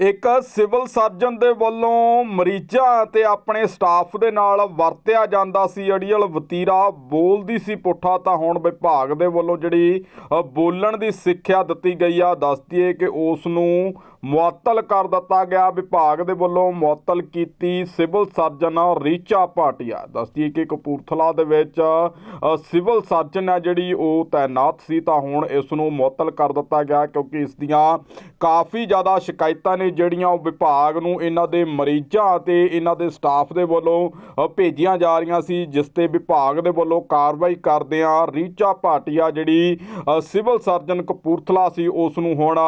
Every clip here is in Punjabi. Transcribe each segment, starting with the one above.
ਇੱਕ ਸਿਵਲ ਸਰਜਨ ਦੇ ਵੱਲੋਂ ਮਰੀਜ਼ਾਂ ਅਤੇ ਆਪਣੇ ਸਟਾਫ ਦੇ ਨਾਲ ਵਰਤਿਆ ਜਾਂਦਾ ਸੀ। ਅੜੀਅਲ ਵਤੀਰਾ ਬੋਲਦੀ ਸੀ ਪੁੱਠਾ ਤਾਂ ਹੁਣ ਵਿਭਾਗ ਦੇ ਵੱਲੋਂ ਜਿਹੜੀ ਬੋਲਣ ਦੀ ਸਿੱਖਿਆ ਦਿੱਤੀ ਗਈ ਆ। ਦੱਸਦੀਏ ਕਿ ਉਸ ਨੂੰ ਮੁਅੱਤਲ ਕਰ ਦਿੱਤਾ ਗਿਆ। ਵਿਭਾਗ ਦੇ ਵੱਲੋਂ ਮੁਅੱਤਲ ਕੀਤੀ ਸਿਵਲ ਸਰਜਨ ਰੀਚਾ ਭਾਟੀਆ। ਦੱਸਦੀ ਹੈ ਕਿ ਕਪੂਰਥਲਾ ਦੇ ਵਿੱਚ ਸਿਵਲ ਸਰਜਨ ਹੈ ਜਿਹੜੀ, ਉਹ ਤਾਇਨਾਤ ਸੀ ਤਾਂ ਹੁਣ ਇਸ ਨੂੰ ਮੁਅੱਤਲ ਕਰ ਦਿੱਤਾ ਗਿਆ ਕਿਉਂਕਿ ਇਸ ਦੀਆਂ ਕਾਫੀ ਜ਼ਿਆਦਾ ਸ਼ਿਕਾਇਤਾਂ ਨੇ ਜਿਹੜੀਆਂ ਉਹ ਵਿਭਾਗ ਨੂੰ ਇਹਨਾਂ ਦੇ ਮਰੀਜ਼ਾਂ ਅਤੇ ਇਹਨਾਂ ਦੇ ਸਟਾਫ ਦੇ ਵੱਲੋਂ ਭੇਜੀਆਂ ਜਾ ਰਹੀਆਂ ਸੀ, ਜਿਸ ਤੇ ਵਿਭਾਗ ਦੇ ਵੱਲੋਂ ਕਾਰਵਾਈ ਕਰਦਿਆਂ ਰੀਚਾ ਭਾਟੀਆ ਜਿਹੜੀ ਸਿਵਲ ਸਰਜਨ ਕਪੂਰਥਲਾ ਸੀ, ਉਸ ਨੂੰ ਹੁਣ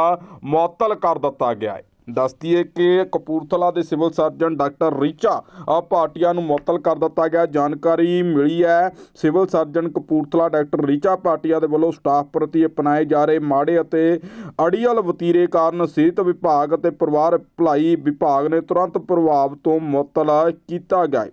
ਮੁਅੱਤਲ ਕਰ ਦਿੱਤਾ ਦਿੱਤਾ ਗਿਆ ਹੈ। ਦੱਸਦੀ ਹੈ ਕਿ ਕਪੂਰਥਲਾ ਦੇ civil surgeon doctor Richa Bhatia ਨੂੰ ਮੁਅੱਤਲ ਕਰ ਦਿੱਤਾ ਗਿਆ। ਜਾਣਕਾਰੀ ਮਿਲੀ ਹੈ, civil surgeon Kapurthala doctor Richa Bhatia ਦੇ ਵੱਲੋਂ ਸਟਾਫ ਪ੍ਰਤੀ ਅਪਣਾਏ ਜਾ ਰਹੇ ਮਾੜੇ ਅਤੇ ਅੜੀਅਲ ਵਤੀਰੇ ਕਾਰਨ ਸਿਹਤ ਵਿਭਾਗ ਅਤੇ ਪਰਿਵਾਰ ਭਲਾਈ ਵਿਭਾਗ ਨੇ ਤੁਰੰਤ ਪ੍ਰਭਾਵ ਤੋਂ ਮੁਅੱਤਲ ਕੀਤਾ ਗਿਆ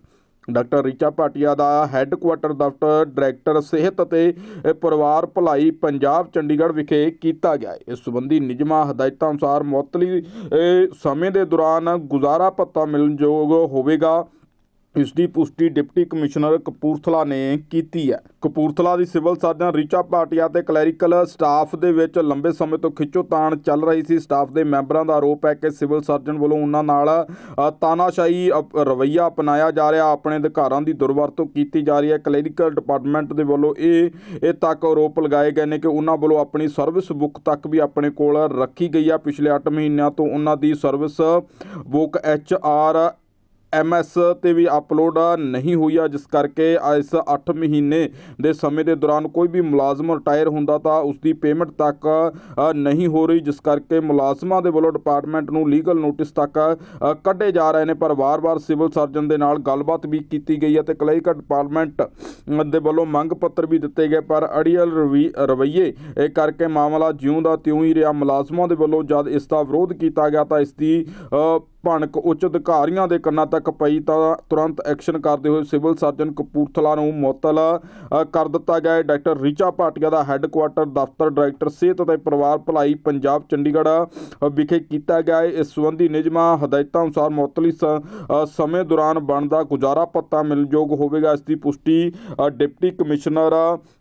ਡਾਕਟਰ ਰਿਚਾ ਭਾਟੀਆ ਦਾ ਹੈੱਡਕੁਆਟਰ ਦਫ਼ਤਰ, ਡਾਇਰੈਕਟਰ ਸਿਹਤ ਅਤੇ ਪਰਿਵਾਰ ਭਲਾਈ ਪੰਜਾਬ ਚੰਡੀਗੜ੍ਹ ਵਿਖੇ ਕੀਤਾ ਗਿਆ ਇਸ ਸੰਬੰਧੀ ਨਿਯਮਾਂ ਹਦਾਇਤਾਂ ਅਨੁਸਾਰ ਮੁਅੱਤਲੀ ਸਮੇਂ ਦੇ ਦੌਰਾਨ ਗੁਜ਼ਾਰਾ ਭੱਤਾ ਮਿਲਣਯੋਗ ਹੋਵੇਗਾ। ਇਸ ਦੀ ਪੁਸ਼ਟੀ ਡਿਪਟੀ ਕਮਿਸ਼ਨਰ ਕਪੂਰਥਲਾ ਨੇ ਕੀਤੀ ਹੈ। ਕਪੂਰਥਲਾ ਦੀ ਸਿਵਲ ਸਰਜਨ ਰਿਚਾ ਭਾਟੀਆ ਤੇ ਕਲੈਰੀਕਲ ਸਟਾਫ ਦੇ ਵਿੱਚ ਲੰਬੇ ਸਮੇਂ ਤੋਂ ਖਿੱਚੋਤਾਣ ਚੱਲ ਰਹੀ ਸੀ। ਸਟਾਫ ਦੇ ਮੈਂਬਰਾਂ ਦਾ ਆਰੋਪ ਹੈ ਕਿ ਸਿਵਲ ਸਰਜਨ ਵੱਲੋਂ ਉਹਨਾਂ ਨਾਲ ਤਾਨਾਸ਼ਾਹੀ ਅਪ- ਰਵੱਈਆ ਅਪਣਾਇਆ ਜਾ ਰਿਹਾ। ਆਪਣੇ ਅਧਿਕਾਰਾਂ ਦੀ ਦੁਰਵਰਤੋਂ ਕੀਤੀ ਜਾ ਰਹੀ ਹੈ। ਕਲੈਰੀਕਲ ਡਿਪਾਰਟਮੈਂਟ ਦੇ ਵੱਲੋਂ ਇਹ ਇਹ ਤੱਕ ਆਰੋਪ ਲਗਾਏ ਗਏ ਨੇ ਕਿ ਉਹਨਾਂ ਵੱਲੋਂ ਆਪਣੀ ਸਰਵਿਸ ਬੁੱਕ ਤੱਕ ਵੀ ਆਪਣੇ ਕੋਲ ਰੱਖੀ ਗਈ ਆ ਪਿਛਲੇ 8 ਮਹੀਨਿਆਂ ਤੋਂ ਉਹਨਾਂ ਦੀ service book H R MS ਤੇ ਵੀ ਅਪਲੋਡ ਨਹੀਂ ਹੋਈ ਆ, ਜਿਸ ਕਰਕੇ ਇਸ 8 ਮਹੀਨੇ ਦੇ ਸਮੇਂ ਦੇ ਦੌਰਾਨ ਕੋਈ ਵੀ ਮੁਲਾਜ਼ਮ ਰਿਟਾਇਰ ਹੁੰਦਾ ਤਾਂ ਉਸ ਦੀ ਪੇਮੈਂਟ ਤੱਕ ਨਹੀਂ ਹੋ ਰਹੀ, ਜਿਸ ਕਰਕੇ ਮੁਲਾਜ਼ਮਾਂ ਦੇ ਵੱਲੋਂ ਡਿਪਾਰਟਮੈਂਟ ਨੂੰ ਲੀਗਲ ਨੋਟਿਸ ਤੱਕ ਕੱਢੇ ਜਾ ਰਹੇ ਨੇ, ਪਰ ਵਾਰ-ਵਾਰ ਸਿਵਲ ਸਰਜਨ ਦੇ ਨਾਲ ਗੱਲਬਾਤ ਵੀ ਕੀਤੀ ਗਈ ਹੈ ਤੇ ਕਲੈਰੀਕਲ ਡਿਪਾਰਟਮੈਂਟ ਦੇ ਵੱਲੋਂ ਮੰਗ ਪੱਤਰ ਵੀ ਦਿੱਤੇ ਗਏ, ਪਰ ਅੜੀਅਲ ਰਵੀ- ਰਵੱਈਏ, ਇਹ ਕਰਕੇ ਮਾਮਲਾ ਜਿਉਂ ਦਾ ਤਿਉਂ ਹੀ ਰਿਹਾ। ਮੁਲਾਜ਼ਮਾਂ ਦੇ ਵੱਲੋਂ ਜਦ ਇਸ ਦਾ ਵਿਰੋਧ ਕੀਤਾ ਗਿਆ ਤਾਂ ਇਸ ਦੀ ਭਣਕ ਉੱਚ ਅਧਿਕਾਰੀਆਂ ਦੇ ਕੰਨਾਂ ਤੱਕ ਪਈ ਤਾਂ ਤੁਰੰਤ ਐਕਸ਼ਨ ਕਰਦੇ ਹੋਏ ਸਿਵਲ ਸਰਜਨ ਕਪੂਰਥਲਾ ਨੂੰ ਮੁਅੱਤਲ ਕਰ ਦਿੱਤਾ ਗਿਆ। ਹੈ ਡਾਕਟਰ ਰੀਚਾ ਭਾਟੀਆ ਦਾ ਹੈੱਡਕੁਆਟਰ ਦਫ਼ਤਰ ਡਾਇਰੈਕਟਰ ਸਿਹਤ ਅਤੇ ਪਰਿਵਾਰ ਭਲਾਈ ਪੰਜਾਬ ਚੰਡੀਗੜ੍ਹ ਵਿਖੇ ਕੀਤਾ ਗਿਆ। ਹੈ ਇਸ ਸੰਬੰਧੀ ਨਿਯਮਾਂ ਹਦਾਇਤਾਂ ਅਨੁਸਾਰ ਮੁਅੱਤਲੀ ਸ- ਸਮੇਂ ਦੌਰਾਨ ਬਣਦਾ ਗੁਜ਼ਾਰਾ ਪੱਤਾ ਮਿਲਣਯੋਗ ਹੋਵੇਗਾ। ਇਸ ਦੀ ਪੁਸ਼ਟੀ ਡਿਪਟੀ ਕਮਿਸ਼ਨਰ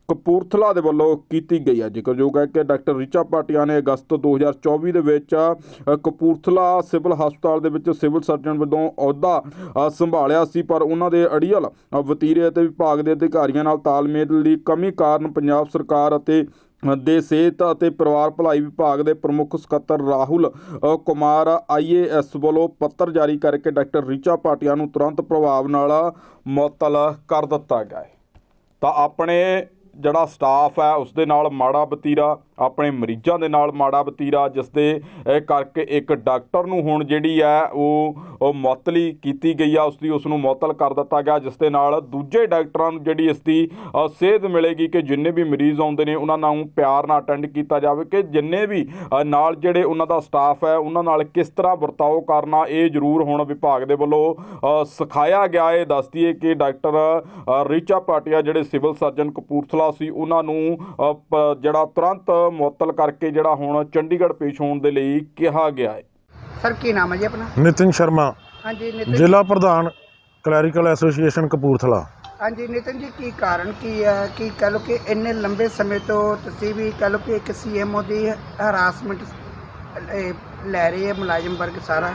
ਕਪੂਰਥਲਾ ਦੇ ਵੱਲੋਂ ਕੀਤੀ ਗਈ ਹੈ। ਜ਼ਿਕਰਯੋਗ ਹੈ ਕਿ ਡਾਕਟਰ ਰਿਚਾ ਭਾਟੀਆ ਨੇ ਅਗਸਤ 2024 ਦੇ ਵਿੱਚ ਕਪੂਰਥਲਾ ਸਿਵਲ ਹਸਪਤਾਲ ਦੇ ਵਿੱਚ ਸਿਵਲ ਸਰਜਨ ਵਜੋਂ ਅਹੁਦਾ ਸੰਭਾਲਿਆ ਸੀ ਪਰ ਉਹਨਾਂ ਦੇ ਅੜੀਅਲ ਵਤੀਰੇ ਅਤੇ ਵਿਭਾਗ ਦੇ ਅਧਿਕਾਰੀਆਂ ਨਾਲ ਤਾਲਮੇਲ ਦੀ ਕਮੀ ਕਾਰਨ ਪੰਜਾਬ ਸਰਕਾਰ ਅਤੇ ਦੇ ਸਿਹਤ ਅਤੇ ਪਰਿਵਾਰ ਭਲਾਈ ਵਿਭਾਗ ਦੇ ਪ੍ਰਮੁੱਖ ਸਕੱਤਰ ਰਾਹੁਲ ਅ, ਕੁਮਾਰ ਆਈਏਐਸ ਵੱਲੋਂ ਪੱਤਰ ਜਾਰੀ ਕਰਕੇ ਡਾਕਟਰ ਰਿਚਾ ਭਾਟੀਆ ਨੂੰ ਤੁਰੰਤ ਪ੍ਰਭਾਵ ਨਾਲ ਮੁਅੱਤਲ ਕਰ ਦਿੱਤਾ ਗਿਆ ਹੈ। ਤਾਂ ਆਪਣੇ ਜਿਹੜਾ ਸਟਾਫ ਹੈ ਉਸ ਦੇ ਨਾਲ ਮਾੜਾ ਬਤੀਰਾ ਆਪਣੇ ਮਰੀਜ਼ਾਂ ਦੇ ਨਾਲ ਮਾੜਾ ਵਤੀਰਾ ਜਿਸ ਦੇ ਕਰਕੇ ਇੱਕ ਡਾਕਟਰ ਨੂੰ ਹੁਣ ਜਿਹੜੀ ਹੈ ਉਹ ਉਹ ਮੁਅੱਤਲੀ ਕੀਤੀ ਗਈ ਆ। ਉਸ ਦੀ ਉਸ ਨੂੰ ਮੁਅੱਤਲ ਕਰ ਦਿੱਤਾ ਗਿਆ ਜਿਸ ਦੇ ਨਾਲ ਦੂਜੇ ਡਾਕਟਰਾਂ ਨੂੰ ਜਿਹੜੀ ਇਸ ਦੀ ਸੇਧ ਮਿਲੇਗੀ ਕਿ ਜਿੰਨੇ ਵੀ ਮਰੀਜ਼ ਆਉਂਦੇ ਨੇ ਉਹਨਾਂ ਨੂੰ ਪਿਆਰ ਨਾਲ ਅਟੈਂਡ ਕੀਤਾ ਜਾਵੇ ਕਿ ਜਿੰਨੇ ਵੀ ਨਾਲ ਜਿਹੜੇ ਉਹਨਾਂ ਦਾ ਸਟਾਫ ਹੈ ਉਹਨਾਂ ਨਾਲ ਕਿਸ ਤਰ੍ਹਾਂ ਵਰਤਾਓ ਕਰਨਾ ਇਹ ਜ਼ਰੂਰ ਹੁਣ ਵਿਭਾਗ ਦੇ ਵੱਲੋਂ ਸਿਖਾਇਆ ਗਿਆ। ਹੈ ਦੱਸਦੀ ਹੈ ਕਿ ਡਾਕਟਰ ਅ, ਰੀਚਾ ਭਾਟੀਆ ਜਿਹੜੇ ਸਿਵਲ ਸਰਜਨ ਕਪੂਰਥਲਾ ਸੀ ਉਹਨਾਂ ਨੂੰ ਪ- ਜਿਹੜਾ ਤੁਰੰਤ ਮੁਅੱਤਲ ਕਰਕੇ ਜਿਹੜਾ ਹੁਣ ਚੰਡੀਗੜ੍ਹ ਪੇਸ਼ ਹੋਣ ਦੇ ਲਈ ਕਿਹਾ ਗਿਆ ਹੈ। ਸਰ ਕੀ ਨਾਮ ਹੈ ਜੀ ਆਪਣਾ? ਨਿਤਿਨ ਸ਼ਰਮਾ ਹਾਂਜੀ ਨਿਤਿਨ ਜ਼ਿਲ੍ਹਾ ਪ੍ਰਧਾਨ ਕਲੈਰੀਕਲ ਐਸੋਸੀਏਸ਼ਨ ਕਪੂਰਥਲਾ। ਹਾਂਜੀ ਨਿਤਿਨ ਜੀ ਕੀ ਕਾਰਨ ਕੀ ਹੈ? ਕਿ ਕਹ ਲਓ ਕਿ ਇੰਨੇ ਲੰਬੇ ਸਮੇਂ ਤੋਂ ਤੁਸੀਂ ਵੀ ਕਹ ਲਓ ਕਿ ਇੱਕ ਸੀਐਮਓ ਦੀ ਹਰਾਸਮੈਂਟ ਲੈ ਰਹੇ ਹੈ ਮੁਲਾਜ਼ਮ ਵਰਗ ਸਾਰਾ।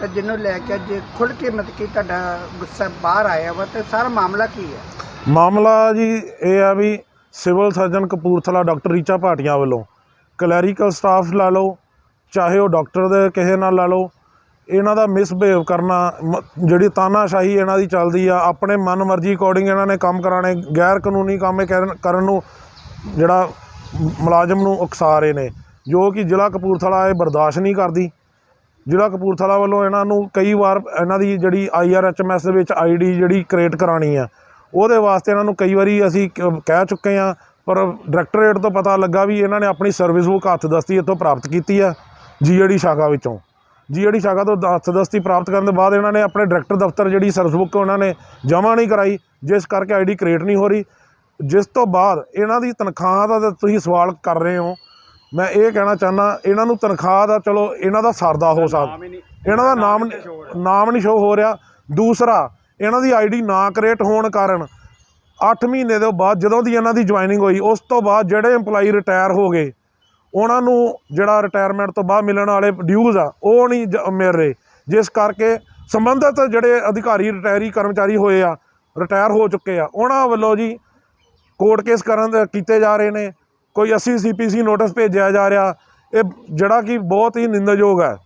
ਤੇ ਜਿਹਨੂੰ ਲੈ ਕੇ ਅੱਜ ਖੁੱਲ ਕੇ ਮਤ ਕਿ ਤੁਹਾਡਾ ਗੁੱਸਾ ਬਾਹਰ ਆਇਆ ਵਾ ਤੇ ਸਾਰਾ ਮਾਮਲਾ ਕੀ ਹੈ? ਮਾਮਲਾ ਜੀ ਇਹ ਆ ਵੀ civil surgeon Kapurthala doctor Richa Bhatia ਵੱਲੋਂ ਕਲੈਰੀਕਲ ਸਟਾਫ ਲਾ ਲਓ, ਚਾਹੇ ਉਹ ਡਾਕਟਰ ਦੇ ਕਿਸੇ ਨਾਲ ਲਾ ਲਓ, ਇਹਨਾਂ ਦਾ ਮਿਸਬਿਹੇਵ ਕਰਨਾ, ਮ- ਜਿਹੜੀ ਤਾਨਾਸ਼ਾਹੀ ਇਹਨਾਂ ਦੀ ਚੱਲਦੀ ਆ, ਆਪਣੇ ਮਨ ਮਰਜ਼ੀ ਅਕੋਰਡਿੰਗ ਇਹਨਾਂ ਨੇ ਕੰਮ ਕਰਾਣੇ ਗੈਰ ਕਾਨੂੰਨੀ ਕੰਮ ਕਰਨ ਨੂੰ ਜਿਹੜਾ ਮੁਲਾਜ਼ਮ ਨੂੰ ਉਕਸਾ ਰਹੇ ਨੇ, ਜੋ ਕਿ ਜ਼ਿਲ੍ਹਾ ਕਪੂਰਥਲਾ ਇਹ ਬਰਦਾਸ਼ਤ ਨਹੀਂ ਕਰਦੀ। ਜ਼ਿਲ੍ਹਾ ਕਪੂਰਥਲਾ ਵੱਲੋਂ ਇਹਨਾਂ ਨੂੰ ਕਈ ਵਾਰ ਇਹਨਾਂ ਦੀ ਜਿਹੜੀ ਆਈਆਰਐਚਐਮਐਸ ਦੇ ਵਿੱਚ ਆਈਡੀ ਜਿਹੜੀ ਕ੍ਰੀਏਟ ਕਰਾਣੀ ਆ ਉਹਦੇ ਵਾਸਤੇ ਇਹਨਾਂ ਨੂੰ ਕਈ ਵਾਰੀ ਅਸੀਂ ਕਹਿ ਚੁੱਕੇ ਆ ਪਰ ਡਾਇਰੈਕਟੋਰੇਟ ਤੋਂ ਪਤਾ ਲੱਗਾ ਵੀ ਇਹਨਾਂ ਨੇ ਆਪਣੀ ਸਰਵਿਸ ਬੁੱਕ ਹੱਥ ਦਸਤੀ ਇੱਥੋਂ ਪ੍ਰਾਪਤ ਕੀਤੀ ਆ ਜੀਏਡੀ ਸ਼ਾਖਾ ਵਿੱਚੋਂ। ਜੀਏਡੀ ਸ਼ਾਖਾ ਤੋਂ ਹੱਥ ਦਸਤੀ ਪ੍ਰਾਪਤ ਕਰਨ ਦੇ ਬਾਅਦ ਇਹਨਾਂ ਨੇ ਆਪਣੇ ਡਾਇਰੈਕਟਰ ਦਫ਼ਤਰ ਜਿਹੜੀ ਸਰਵਿਸ ਬੁੱਕ ਉਹਨਾਂ ਨੇ ਜਮ੍ਹਾਂ ਨਹੀਂ ਕਰਾਈ ਜਿਸ ਕਰਕੇ ਆਈਡੀ ਕ੍ਰੀਏਟ ਨਹੀਂ ਹੋ ਰਹੀ। ਜਿਸ ਤੋਂ ਬਾਅਦ ਇਹਨਾਂ ਦੀ ਤਨਖਾਹ ਦਾ ਤੁਸੀਂ ਸਵਾਲ ਕਰ ਰਹੇ ਹੋ। ਮੈਂ ਇਹ ਕਹਿਣਾ ਚਾਹੁੰਦਾ ਇਹਨਾਂ ਨੂੰ ਤਨਖਾਹ ਦਾ ਚਲੋ ਇਹਨਾਂ ਦਾ ਸਰਦਾ ਹੋ ਸਕਦਾ। ਇਹਨਾਂ ਦਾ ਨਾਮ ਨਾਮ ਨਹੀਂ ਸ਼ੋ ਹੋ ਰਿਹਾ। ਦੂਸਰਾ ਇਹਨਾਂ ਦੀ ਆਈਡੀ ਨਾ ਕ੍ਰੀਏਟ ਹੋਣ ਕਾਰਨ 8 ਮਹੀਨੇ ਦੇ ਬਾਅਦ ਜਦੋਂ ਦੀ ਇਹਨਾਂ ਦੀ ਜੁਆਇਨਿੰਗ ਹੋਈ, ਉਸ ਤੋਂ ਬਾਅਦ ਜਿਹੜੇ EMPLOYE ਰਿਟਾਇਰ ਹੋ ਗਏ, ਉਹਨਾਂ ਨੂੰ ਜਿਹੜਾ ਰਿਟਾਇਰਮੈਂਟ ਤੋਂ ਬਾਅਦ ਮਿਲਣ ਵਾਲੇ ਡਿਊਜ਼ ਆ, ਉਹ ਨਹੀਂ ਜ- ਮਿਲ ਰਹੇ। ਜਿਸ ਕਰਕੇ ਸੰਬੰਧਿਤ ਜਿਹੜੇ ਅਧਿਕਾਰੀ ਰਿਟਾਇਰੀ ਕਰਮਚਾਰੀ ਹੋਏ ਆ ਰਿਟਾਇਰ ਹੋ ਚੁੱਕੇ ਆ, ਉਹਨਾਂ ਵੱਲੋਂ ਜੀ ਕੋਰਟ ਕੇਸ ਕਰਨ ਕੀਤੇ ਜਾ ਰਹੇ ਨੇ। ਕੋਈ 80 ਸੀਪੀਸੀ ਨੋਟਿਸ ਭੇਜਿਆ ਜਾ ਰਿਹਾ, ਇਹ ਜਿਹੜਾ ਕਿ ਬਹੁਤ ਹੀ ਨਿੰਦਣਯੋਗ ਹੈ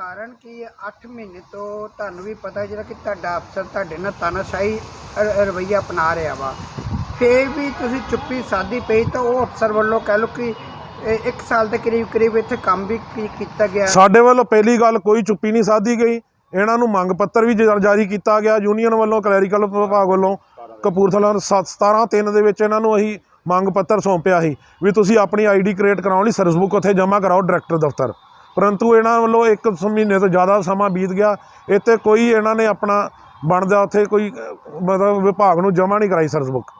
ਕਾਰਨ ਕੀ ਹੈ? 8 ਮਹੀਨੇ ਤੋਂ ਤੁਹਾਨੂੰ ਵੀ ਪਤਾ ਜਿਹੜਾ ਕਿ ਤੁਹਾਡਾ ਅਫਸਰ ਤੁਹਾਡੇ ਨਾਲ ਤਾਨਾਸ਼ਾਹੀ ਰ- ਅਪਣਾ ਰਿਹਾ ਵਾ। ਫੇਰ ਵੀ ਤੁਸੀਂ ਚੁੱਪੀ ਸਾਦੀ ਪਈ ਤਾਂ ਉਹ ਅਫਸਰ ਵੱਲੋਂ ਕਹਿ ਲਓ ਕਿ 1 ਸਾਲ ਦੇ ਕਰੀਬ ਕਰੀਬ ਇੱਥੇ ਕੰਮ ਵੀ ਕੀ- ਕੀਤਾ ਗਿਆ। ਸਾਡੇ ਵੱਲੋਂ ਪਹਿਲੀ ਗੱਲ ਕੋਈ ਚੁੱਪੀ ਨਹੀਂ ਸਾਧੀ ਗਈ। ਇਹਨਾਂ ਨੂੰ ਮੰਗ ਪੱਤਰ ਵੀ ਜ- ਜਾਰੀ ਕੀਤਾ ਗਿਆ। ਯੂਨੀਅਨ ਵੱਲੋਂ, ਕਲੈਰੀਕਲ ਵਿਭਾਗ ਵੱਲੋਂ ਕਪੂਰਥਲਾ ਨੂੰ 17 3 ਦੇ ਵਿੱਚ ਇਹਨਾਂ ਨੂੰ ਅਸੀਂ ਮੰਗ ਪੱਤਰ ਸੌਂਪਿਆ ਸੀ ਵੀ ਤੁਸੀਂ ਆਪਣੀ ਆਈਡੀ ਕ੍ਰੀਏਟ ਕਰਾਉਣ ਲਈ ਸਰਵਿਸ ਬੁੱਕ ਉੱਥੇ ਜਮ੍ਹਾਂ ਕਰਾਓ, ਡਾਇਰੈਕਟਰ ਦਫ਼ਤਰ। ਪਰੰਤੂ ਇਹਨਾਂ ਵੱਲੋਂ ਇੱਕ ਮਹੀਨੇ ਤੋਂ ਜ਼ਿਆਦਾ ਸਮਾਂ ਬੀਤ ਗਿਆ। ਇੱਥੇ ਕੋਈ ਇਹਨਾਂ ਨੇ ਆਪਣਾ ਬਣਦਾ ਉੱਥੇ ਕੋਈ ਮਤਲਬ ਵਿਭਾਗ ਨੂੰ ਜਮ੍ਹਾਂ ਨਹੀਂ ਕਰਾਈ ਸਰਵਿਸ ਬੁੱਕ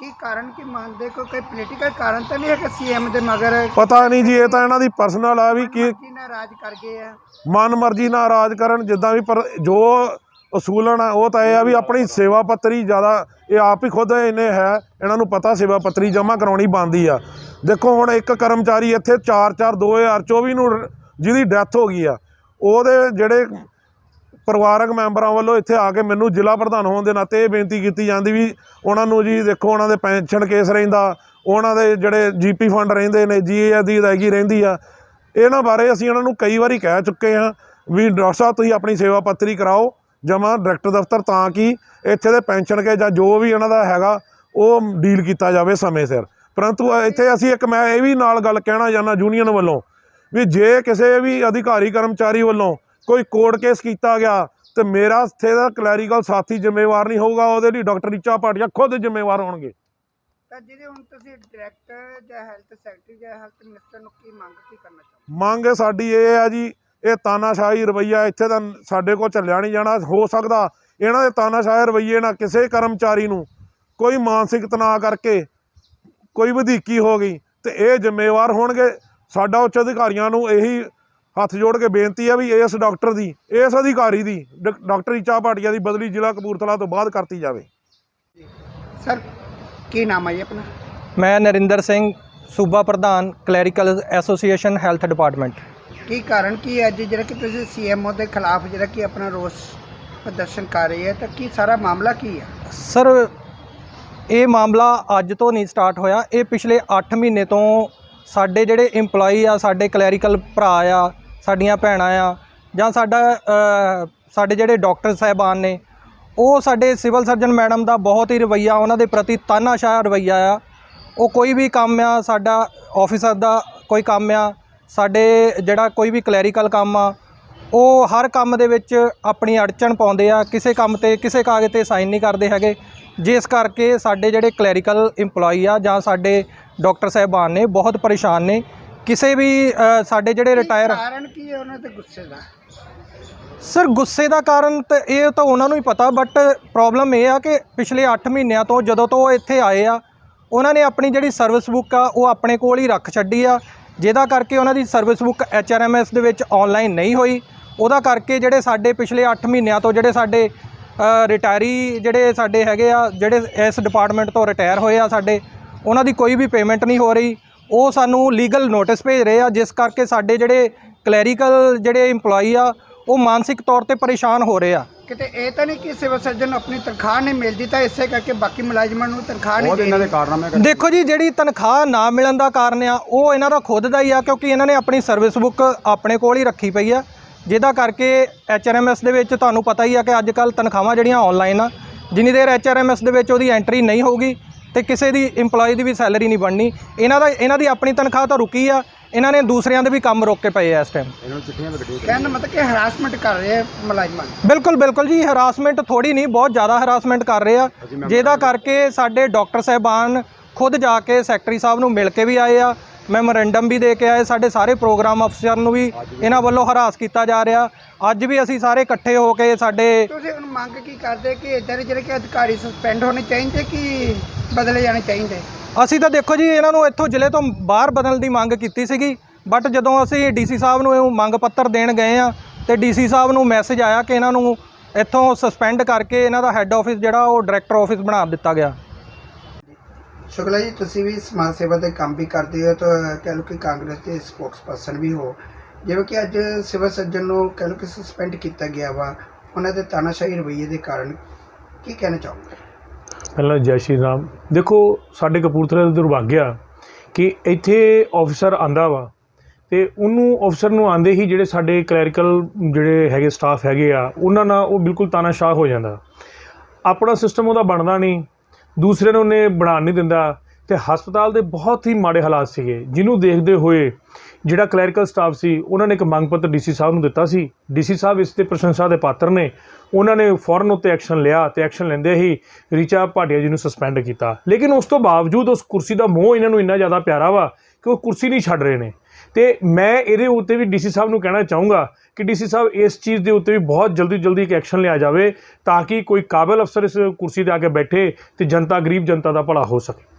ਕੀ ਕਾਰਨ ਕੀ ਮੰਨਦੇ ਕੋ ਕੋਈ ਪੋਲੀਟੀਕਲ ਕਾਰਨ ਤਾਂ ਨਹੀਂ ਹੈ ਕਿ ਸੀਐਮ ਦੇ ਮਗਰ? ਪਤਾ ਨਹੀਂ ਜੀ ਇਹ ਤਾਂ ਇਹਨਾਂ ਦੀ ਪਰਸਨਲ ਆ ਵੀ ਕੀ ਕੀ ਨਾ ਰਾਜ ਕਰ ਗਏ ਆ। ਮਨ ਮਰਜ਼ੀ ਨਾਲ ਰਾਜ ਕਰਨ ਜਿੱਦਾਂ ਵੀ ਪਰ ਜੋ ਅਸੂਲਣ ਆ ਉਹ ਤਾਂ ਇਹ ਆ ਵੀ ਆਪਣੀ ਸੇਵਾ ਪੱਤਰੀ ਜ਼ਿਆਦਾ ਇਹ ਆਪ ਹੀ ਖੁਦ ਇਹਨੇ ਹੈ ਇਹਨਾਂ ਨੂੰ ਪਤਾ ਸੇਵਾ ਪੱਤਰੀ ਜਮ੍ਹਾਂ ਕਰਾਉਣੀ ਬਣਦੀ ਆ। ਦੇਖੋ ਹੁਣ ਇੱਕ ਕਰਮਚਾਰੀ ਇੱਥੇ 4-4 2024 ਨੂੰ ਜਿਹਦੀ ਡੈਥ ਹੋ ਗਈ ਆ, ਉਹਦੇ ਜਿਹੜੇ ਪਰਿਵਾਰਕ ਮੈਂਬਰਾਂ ਵੱਲੋਂ ਇੱਥੇ ਆ ਕੇ ਮੈਨੂੰ ਜ਼ਿਲ੍ਹਾ ਪ੍ਰਧਾਨ ਹੋਣ ਦੇ ਨਾਤੇ ਇਹ ਬੇਨਤੀ ਕੀਤੀ ਜਾਂਦੀ ਵੀ ਉਹਨਾਂ ਨੂੰ ਜੀ ਦੇਖੋ, ਉਹਨਾਂ ਦੇ ਪੈਨਸ਼ਨ ਕੇਸ ਰਹਿੰਦਾ, ਉਹਨਾਂ ਦੇ ਜਿਹੜੇ ਜੀਪੀ ਫੰਡ ਰਹਿੰਦੇ ਨੇ ਜੀਏ ਦੀ ਅਦਾਇਗੀ ਰਹਿੰਦੀ ਆ। ਇਹਨਾਂ ਬਾਰੇ ਅਸੀਂ ਉਹਨਾਂ ਨੂੰ ਕਈ ਵਾਰੀ ਕਹਿ ਚੁੱਕੇ ਹਾਂ ਵੀ ਡਾਕਟਰ ਸਾਹਿਬ, ਤੁਸੀਂ ਆਪਣੀ ਸੇਵਾ ਪੱਤਰੀ ਕਰਾਓ ਜਮ੍ਹਾਂ ਡਾਇਰੈਕਟਰ ਦਫ਼ਤਰ ਤਾਂ ਕਿ ਇੱਥੇ ਦੇ ਪੈਨਸ਼ਨ ਕੇ ਜਾਂ ਜੋ ਵੀ ਇਹਨਾਂ ਦਾ ਹੈਗਾ, ਉਹ ਡੀਲ ਕੀਤਾ ਜਾਵੇ ਸਮੇਂ ਸਿਰ। ਪਰੰਤੂ ਇੱਥੇ ਅਸੀਂ ਇੱਕ ਮੈਂ ਇਹ ਵੀ ਨਾਲ ਗੱਲ ਕਹਿਣਾ ਚਾਹੁੰਦਾ ਯੂਨੀਅਨ ਵੱਲੋਂ ਵੀ ਜੇ ਕਿਸੇ ਵੀ ਅਧਿਕਾਰੀ ਕਰਮਚਾਰੀ ਵੱਲੋਂ ਕੋਈ ਕੋਰਟ ਕੇਸ ਕੀਤਾ ਗਿਆ ਤੇ ਮੇਰਾ ਇੱਥੇ ਦਾ ਕਲੈਰੀਕਲ ਸਾਥੀ ਜ਼ਿੰਮੇਵਾਰ ਨਹੀਂ ਹੋਊਗਾ ਉਹਦੇ ਲਈ ਡਾਕਟਰ ਰੀਚਾ ਭਾਟੀਆ ਖੁਦ ਜ਼ਿੰਮੇਵਾਰ ਹੋਣਗੇ। ਤਾਂ ਜਿਹੜੇ ਹੁਣ ਤੁਸੀਂ ਡਾਇਰੈਕਟਰ ਜਾਂ ਹੈਲਥ ਸੈਕਟਰੀ ਜਾਂ ਹੈਲਥ ਮਿਨਿਸਟਰ ਨੂੰ ਕੀ ਮੰਗ ਕੀ ਕਰਨਾ ਚਾਹੁੰਦੇ ਮੰਗ ਸਾਡੀ ਇਹ ਆ ਜੀ ਇਹ ਤਾਨਾਸ਼ਾਹੀ ਰਵਈਆ ਇੱਥੇ ਤਾਂ ਸਾਡੇ ਕੋਲ ਚੱਲਿਆ ਨਹੀਂ ਜਾਣਾ ਹੋ ਸਕਦਾ ਇਹਨਾਂ ਦੇ ਤਾਨਾਸ਼ਾਹੀ ਰਵਈਏ ਨਾਲ ਕਿਸੇ ਕਰਮਚਾਰੀ ਨੂੰ ਕੋਈ ਮਾਨਸਿਕ ਤਣਾਅ ਕਰਕੇ ਕੋਈ ਵਧੀਕੀ ਹੋ ਗਈ ਤੇ ਇਹ ਜ਼ਿੰਮੇਵਾਰ ਹੋਣਗੇ। ਸਾਡਾ ਉੱਚ ਅਧਿਕਾਰੀਆਂ ਨੂੰ ਇਹੀ ਹੱਥ ਜੋੜ ਕੇ ਬੇਨਤੀ ਆ ਵੀ ਇਸ ਡਾਕਟਰ ਦੀ ਇਸ ਅਧਿਕਾਰੀ ਦੀ ਡਾਕਟਰ ਈਚਾ ਭਾਟੀਆ ਦੀ ਬਦਲੀ ਜ਼ਿਲ੍ਹਾ ਕਪੂਰਥਲਾ ਤੋਂ ਬਾਅਦ ਕਰਤੀ ਜਾਵੇ। ਸਰ ਕੀ ਨਾਮ ਹੈ ਜੀ ਆਪਣਾ? ਮੈਂ ਨਰਿੰਦਰ ਸਿੰਘ ਸੂਬਾ ਪ੍ਰਧਾਨ ਕਲੈਰੀਕਲ ਐਸੋਸੀਏਸ਼ਨ ਹੈਲਥ ਡਿਪਾਰਟਮੈਂਟ। ਕੀ ਕਾਰਨ ਕੀ ਹੈ ਅੱਜ ਜਿਹੜਾ ਕਿ ਤੁਸੀਂ ਸੀਐਮਓ ਦੇ ਖਿਲਾਫ ਜਿਹੜਾ ਕਿ ਆਪਣਾ ਰੋਸ ਪ੍ਰਦਰਸ਼ਨ ਕਰ ਰਹੇ ਹੈ ਤਾਂ ਕੀ ਸਾਰਾ ਮਾਮਲਾ ਕੀ ਹੈ? ਸਰ ਇਹ ਮਾਮਲਾ ਅੱਜ ਤੋਂ ਨਹੀਂ ਸਟਾਰਟ ਹੋਇਆ। ਇਹ ਪਿਛਲੇ 8 ਮਹੀਨੇ ਤੋਂ ਸਾਡੇ ਜਿਹੜੇ EMPLOYE ਆ, ਸਾਡੇ ਕਲੈਰੀਕਲ ਭਰਾ ਆ, ਸਾਡੀਆਂ ਭੈਣਾਂ ਆ, ਜਾਂ ਸਾਡਾ ਸਾਡੇ ਜਿਹੜੇ ਡਾਕਟਰ ਸਾਹਿਬਾਨ ਨੇ, ਉਹ ਸਾਡੇ ਸਿਵਲ ਸਰਜਨ ਮੈਡਮ ਦਾ ਬਹੁਤ ਹੀ ਰਵੱਈਆ, ਉਹਨਾਂ ਦੇ ਪ੍ਰਤੀ ਤਾਨਾਸ਼ਾਹ ਰਵੱਈਆ ਆ। ਉਹ ਕੋਈ ਵੀ ਕੰਮ ਆ, ਸਾਡਾ ਆਫਿਸਰ ਦਾ ਕੋਈ ਕੰਮ ਆ, ਸਾਡੇ ਜਿਹੜਾ ਕੋਈ ਵੀ ਕਲੈਰੀਕਲ ਕੰਮ ਆ, ਉਹ ਹਰ ਕੰਮ ਦੇ ਵਿੱਚ ਆਪਣੀ ਅੜਚਣ ਪਾਉਂਦੇ ਆ, ਕਿਸੇ ਕੰਮ ਤੇ, ਕਿਸੇ ਕਾਗਜ਼ ਤੇ ਸਾਈਨ ਨਹੀਂ ਕਰਦੇ ਹੈਗੇ। ਜਿਸ ਕਰਕੇ ਸਾਡੇ ਜਿਹੜੇ ਕਲੈਰੀਕਲ EMPLOYE ਆ, ਜਾਂ ਸਾਡੇ ਡਾਕਟਰ ਸਾਹਿਬਾਨ ਨੇ ਬਹੁਤ ਪਰੇਸ਼ਾਨ ਨੇ। ਕਿਸੇ ਵੀ ਅ, ਸਾਡੇ ਜਿਹੜੇ ਰਿਟਾਇਰ ਕਾਰਨ ਕੀ ਹੈ ਉਹਨਾਂ ਦੇ ਗੁੱਸੇ ਦਾ? ਸਰ ਗੁੱਸੇ ਦਾ ਕਾਰਨ ਤਾਂ ਇਹ ਤਾਂ ਉਹਨਾਂ ਨੂੰ ਹੀ ਪਤਾ ਬਟ ਪ੍ਰੋਬਲਮ ਇਹ ਆ ਕਿ ਪਿਛਲੇ 8 ਮਹੀਨਿਆਂ ਤੋਂ ਜਦੋਂ ਤੋਂ ਉਹ ਇੱਥੇ ਆਏ ਆ ਉਹਨਾਂ ਨੇ ਆਪਣੀ ਜਿਹੜੀ ਸਰਵਿਸ ਬੁੱਕ ਆ ਉਹ ਆਪਣੇ ਕੋਲ ਹੀ ਰੱਖ ਛੱਡੀ ਆ। ਜਿਹਦਾ ਕਰਕੇ ਉਹਨਾਂ ਦੀ ਸਰਵਿਸ ਬੁੱਕ ਐਚਆਰਐਮਐਸ ਦੇ ਵਿੱਚ ਆਨਲਾਈਨ ਨਹੀਂ ਹੋਈ। ਉਹਦਾ ਕਰਕੇ ਜਿਹੜੇ ਸਾਡੇ ਪਿਛਲੇ 8 ਮਹੀਨਿਆਂ ਤੋਂ ਜਿਹੜੇ ਸਾਡੇ ਰਿਟਾਇਰੀ ਜਿਹੜੇ ਸਾਡੇ ਹੈਗੇ ਆ ਜਿਹੜੇ ਇਸ ਡਿਪਾਰਟਮੈਂਟ ਤੋਂ ਰਿਟਾਇਰ ਹੋਏ ਆ ਸਾਡੇ ਉਹਨਾਂ ਦੀ ਕੋਈ ਵੀ ਪੇਮੈਂਟ ਨਹੀਂ ਹੋ ਰਹੀ। ਉਹ ਸਾਨੂੰ ਲੀਗਲ ਨੋਟਿਸ ਭੇਜ ਰਹੇ ਆ ਜਿਸ ਕਰਕੇ ਸਾਡੇ ਜਿਹੜੇ ਕਲੈਰੀਕਲ ਜਿਹੜੇ EMPLOYE ਆ ਉਹ ਮਾਨਸਿਕ ਤੌਰ ਤੇ ਪਰੇਸ਼ਾਨ ਹੋ ਰਹੇ ਆ। ਕਿਤੇ ਇਹ ਤਾਂ ਨਹੀਂ ਕਿ ਸਿਵਲ ਸਰਜਨ ਨੂੰ ਆਪਣੀ ਤਨਖਾਹ ਨਹੀਂ ਮਿਲਦੀ ਤਾਂ ਇਸੇ ਕਰਕੇ ਬਾਕੀ ਮੁਲਾਜ਼ਮਾਂ ਨੂੰ ਤਨਖਾਹ ਨਹੀਂ ਦੇ ਰਹੀ ਦੇਖੋ ਜੀ ਜਿਹੜੀ ਤਨਖਾਹ ਨਾ ਮਿਲਣ ਦਾ ਕਾਰਨ ਆ ਉਹ ਇਹਨਾਂ ਦਾ ਖੁਦ ਦਾ ਹੀ ਆ ਕਿਉਂਕਿ ਇਹਨਾਂ ਨੇ ਆਪਣੀ ਸਰਵਿਸ ਬੁੱਕ ਆਪਣੇ ਕੋਲ ਹੀ ਰੱਖੀ ਪਈ ਆ। ਜਿਹਦਾ ਕਰਕੇ ਐਚਆਰਐਮਐਸ ਦੇ ਵਿੱਚ ਤੁਹਾਨੂੰ ਪਤਾ ਹੀ ਆ ਕਿ ਅੱਜ ਕੱਲ ਤਨਖਾਹਾਂ ਜਿਹੜੀਆਂ ਆਨਲਾਈਨ ਆ ਜਿੰਨੀ ਦੇਰ ਐਚਆਰਐਮਐਸ ਦੇ ਵਿੱਚ ਉਹਦੀ ਐਂਟਰੀ ਨਹੀਂ ਹੋਊਗੀ ਤੇ ਕਿਸੇ ਦੀ EMPLOYE ਦੀ ਵੀ ਸੈਲਰੀ ਨਹੀਂ ਬਣਨੀ। ਇਹਨਾਂ ਦਾ ਇਹਨਾਂ ਦੀ ਆਪਣੀ ਤਨਖਾਹ ਤਾਂ ਰੁਕੀ ਆ। ਇਹਨਾਂ ਨੇ ਦੂਸਰਿਆਂ ਦੇ ਵੀ ਕੰਮ ਰੋਕ ਕੇ ਪਏ ਆ ਇਸ ਟਾਈਮ ਕਹਿਣ ਦਾ ਮਤਲਬ ਕਿ ਹਰਾਸਮੈਂਟ ਕਰ ਰਹੇ ਆ ਮੁਲਾਜ਼ਮਾਂ ਨੂੰ। ਬਿਲਕੁਲ ਬਿਲਕੁਲ ਜੀ ਹਰਾਸਮੈਂਟ ਥੋੜੀ ਨਹੀਂ ਬਹੁਤ ਜ਼ਿਆਦਾ ਹਰਾਸਮੈਂਟ ਕਰ ਰਹੇ ਆ। ਜਿਹਦਾ ਕਰਕੇ ਸਾਡੇ ਡਾਕਟਰ ਸਾਹਿਬਾਨ ਖੁਦ ਜਾ ਕੇ ਸੈਕਟਰੀ ਸਾਹਿਬ ਨੂੰ ਮਿਲ ਕੇ ਵੀ ਆਏ ਆ। ਮੈਮੋਰੈਂਡਮ ਵੀ ਦੇ ਕੇ ਆਏ ਸਾਡੇ ਸਾਰੇ ਪ੍ਰੋਗਰਾਮ ਅਫਸਰ ਨੂੰ ਵੀ ਇਹਨਾਂ ਵੱਲੋਂ ਹਰਾਸ ਕੀਤਾ ਜਾ ਰਿਹਾ। ਅੱਜ ਵੀ ਅਸੀਂ ਸਾਰੇ ਇਕੱਠੇ ਹੋ ਕੇ ਸਾਡੇ ਤੁਸੀਂ ਹੁਣ ਮੰਗ ਕੀ ਕਰਦੇ ਕਿ ਇੱਦਾਂ ਦੇ ਜਿਹੜੇ ਕਿ ਅਧਿਕਾਰੀ ਸਸਪੈਂਡ ਹੋਣੇ ਚਾਹੀਦੇ ਕਿ ਬਦਲੇ ਜਾਣੇ ਚਾਹੀਦੇ? ਅਸੀਂ ਤਾਂ ਦੇਖੋ ਜੀ ਇਹਨਾਂ ਨੂੰ ਇੱਥੋਂ ਜ਼ਿਲ੍ਹੇ ਤੋਂ ਬਾਹਰ ਬਦਲਣ ਦੀ ਮੰਗ ਕੀਤੀ ਸੀਗੀ ਬਟ ਜਦੋਂ ਅਸੀਂ ਡੀਸੀ ਸਾਹਿਬ ਨੂੰ ਇਹ ਮੰਗ ਪੱਤਰ ਦੇਣ ਗਏ ਆ ਤੇ ਡੀਸੀ ਸਾਹਿਬ ਨੂੰ ਮੈਸੇਜ ਆਇਆ ਕਿ ਇਹਨਾਂ ਨੂੰ ਇੱਥੋਂ ਸਸਪੈਂਡ ਕਰਕੇ ਇਹਨਾਂ ਦਾ ਹੈੱਡ ਆਫਿਸ ਜਿਹੜਾ ਉਹ ਡਾਇਰੈਕਟਰ ਆਫਿਸ ਬਣਾ ਦਿੱਤਾ ਗਿਆ। ਸ਼ੁਕਲਾ ਜੀ, ਤੁਸੀਂ ਵੀ ਸਮਾਜ ਸੇਵਾ ਦੇ ਕੰਮ ਵੀ ਕਰਦੇ ਹੋ ਤਾਂ ਕਹਿ ਲਓ ਕਿ ਕਾਂਗਰਸ ਦੇ ਸਪੋਕਸਪਰਸਨ ਵੀ ਹੋ। ਜਿਵੇਂ ਕਿ ਅੱਜ ਸਿਵਲ ਸਰਜਨ ਨੂੰ ਕਹਿ ਲਓ ਕਿ ਸਸਪੈਂਡ ਕੀਤਾ ਗਿਆ ਵਾ, ਉਹਨਾਂ ਦੇ ਤਾਨਾਸ਼ਾਹੀ ਰਵੱਈਏ ਦੇ ਕਾਰਨ ਕੀ ਕਹਿਣਾ ਚਾਹੋਗੇ? ਪਹਿਲਾਂ ਜੈ ਸ਼੍ਰੀ ਰਾਮ। ਦੇਖੋ, ਸਾਡੇ ਕਪੂਰਥਲੇ ਦਾ ਦੁਰਭਾਗਿਆ ਕਿ ਇੱਥੇ ਆਫੀਸਰ ਆਂਦਾ ਵਾ ਤੇ ਉਹਨੂੰ ਆਫੀਸਰ ਨੂੰ ਆਂਦੇ ਹੀ ਜਿਹੜੇ ਸਾਡੇ ਕਲੈਰੀਕਲ ਜਿਹੜੇ ਹੈਗੇ ਸਟਾਫ ਹੈਗੇ ਆ, ਉਹਨਾਂ ਨਾਲ ਉਹ ਬਿਲਕੁਲ ਤਾਨਾਸ਼ਾਹ ਹੋ ਜਾਂਦਾ। ਆਪਣਾ ਸਿਸਟਮ ਉਹਦਾ ਬਣਦਾ ਨਹੀਂ। ਦੂਸਰੇ ਨੂੰ ਉਹਨੇ ਬਣਾਉਣ ਨਹੀਂ ਦਿੰਦਾ ਅਤੇ ਹਸਪਤਾਲ ਦੇ ਬਹੁਤ ਹੀ ਮਾੜੇ ਹਾਲਾਤ ਸੀਗੇ, ਜਿਹਨੂੰ ਦੇਖਦੇ ਹੋਏ ਜਿਹੜਾ ਕਲੈਰੀਕਲ ਸਟਾਫ ਸੀ, ਉਹਨਾਂ ਨੇ ਇੱਕ ਮੰਗ ਪੱਤਰ ਡੀਸੀ ਸਾਹਿਬ ਨੂੰ ਦਿੱਤਾ ਸੀ। ਡੀਸੀ ਸਾਹਿਬ ਇਸ ਤੇ ਪ੍ਰਸ਼ੰਸਾ ਦੇ ਪਾਤਰ ਨੇ, ਉਹਨਾਂ ਨੇ ਫੌਰਨ ਉੱਤੇ ਐਕਸ਼ਨ ਲਿਆ ਤੇ ਐਕਸ਼ਨ ਲੈਂਦੇ ਹੀ ਰਿਚਾ ਭਾਟੀਆ ਜੀ ਨੂੰ ਸਸਪੈਂਡ ਕੀਤਾ। ਲੇਕਿਨ ਉਸ ਤੋਂ ਬਾਵਜੂਦ ਉਸ ਕੁਰਸੀ ਦਾ ਮੋਹ ਇਹਨਾਂ ਨੂੰ ਇੰਨਾ ਜ਼ਿਆਦਾ ਪਿਆਰਾ ਵਾ ਕਿ ਉਹ ਕੁਰਸੀ ਨਹੀਂ ਛੱਡ ਰਹੇ ਨੇ। ਤੇ ਮੈਂ ਇਹਦੇ ਉੱਤੇ ਵੀ ਡੀਸੀ ਸਾਹਿਬ ਨੂੰ ਕਹਿਣਾ ਚਾਹੂੰਗਾ ਕਿ ਡੀਸੀ ਸਾਹਿਬ, ਇਸ ਚੀਜ਼ ਦੇ ਉੱਤੇ ਵੀ ਬਹੁਤ ਜਲਦੀ ਜਲਦੀ ਇੱਕ ਐਕਸ਼ਨ ਲਿਆ ਜਾਵੇ ਤਾਂ ਕਿ ਕੋਈ ਕਾਬਿਲ ਅਫਸਰ ਇਸ ਕੁਰਸੀ ਤੇ ਆ ਕੇ ਬੈਠੇ ਤੇ ਜਨਤਾ, ਗਰੀਬ ਜਨਤਾ ਦਾ ਭਲਾ ਹੋ ਸਕੇ।